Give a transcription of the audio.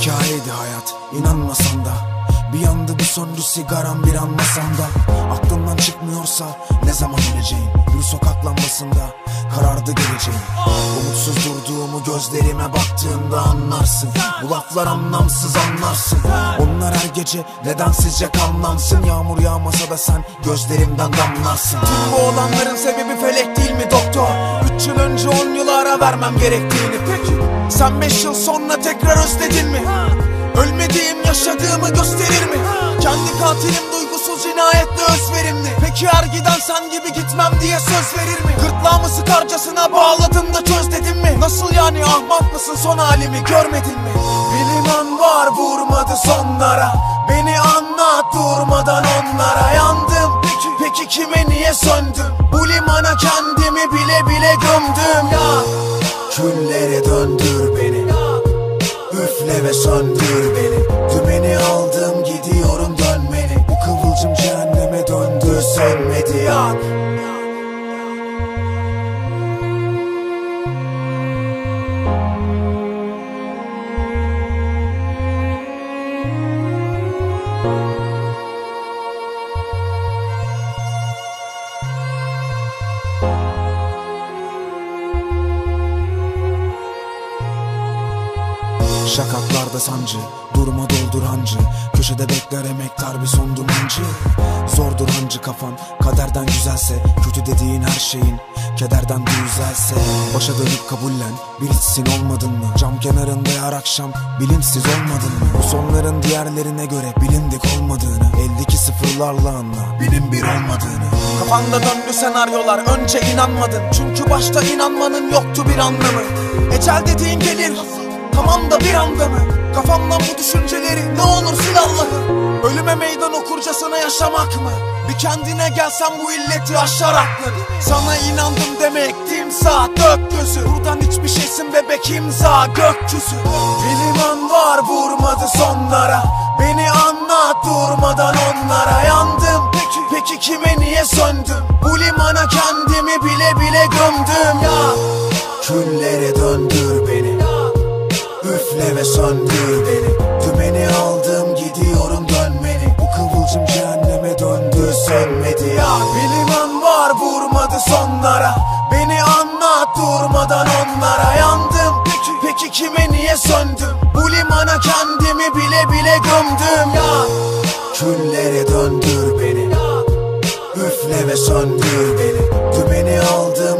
hikayeydi hayat inanmasan da. Bir yandı bir söndü sigaram bir anmasan da. Aklımdan çıkmıyorsa ne zaman öleceğim? Bir sokak lambasında karardı geleceğim. Umutsuz durduğumu gözlerime baktığında anlarsın. Bu laflar anlamsız anlarsın. Onlar her gece nedensizce kanlansın. Yağmur yağmasa da sen gözlerimden damlarsın. Tüm bu olanların sebebi felek değil mi doktor? Vermem gerektiğini Peki sen beş yıl sonra tekrar özledin mi? Ölmediğim yaşadığımı gösterir mi? Kendi katilim duygusuz cinayetle özverimli Peki her giden sen gibi gitmem diye söz verir mi? Gırtlağımı sıkarcasına bağladın da çöz dedim mi? Nasıl yani ahmak mısın son halimi görmedin mi? Bilinen var vurmadı sonlara Beni anlat durmadan onlara yandım Peki, peki kime niye söndüm? Bu limana kendimi bile bile gömdüm ya Küllere döndür beni. Üfle ve söndür beni. Dümeni aldım gidiyorum dönmeni. Bu kıvılcım cehenneme döndü sönmedi ya Şakaklarda sancı Durma doldur hancı. Köşede bekler emektar bir son dumancı. Zordur hancı kafan Kaderden güzelse. Kötü dediğin her şeyin Kederden düzelse Başa dönüp kabullen Bir içsin olmadın mı? Cam kenarında her akşam Bilinçsiz olmadın mı? Bu sonların diğerlerine göre Bilindik olmadığını Eldeki sıfırlarla anla Binin bir olmadığını. Kafanda döndü senaryolar Önce inanmadın. Çünkü başta inanmanın yoktu bir anlamı. Ecel dediğin gelir Tamam da bir anda mı? Kafamdan bu düşünceleri ne olur sil Allah'ım Ölüme meydan okurcasına yaşamak mı? Bir kendine gelsen bu illeti aşar aklın Sana inandım demek timsah dök gözü. Buradan hiçbir şeysin bebek imza gökyüzü. Bilinen var vurmadı sonlara. Beni anlat durmadan onlara. Yandım. Peki, peki kime niye söndüm? Bu limana kendimi bile bile gömdüm. Ya. Küllere döndür beni Ve söndür beni Dümeni aldım gidiyorum dönmeni. Bu kıvılcım cehenneme döndü sönmedi ya. Bilinen var vurmadı sonlara. Beni anlat durmadan onlara. Yandım Peki, peki kime niye söndüm? Bu limana kendimi bile bile gömdüm ya. Küllere döndür beni. Üfle ve söndür beni. Dümeni aldım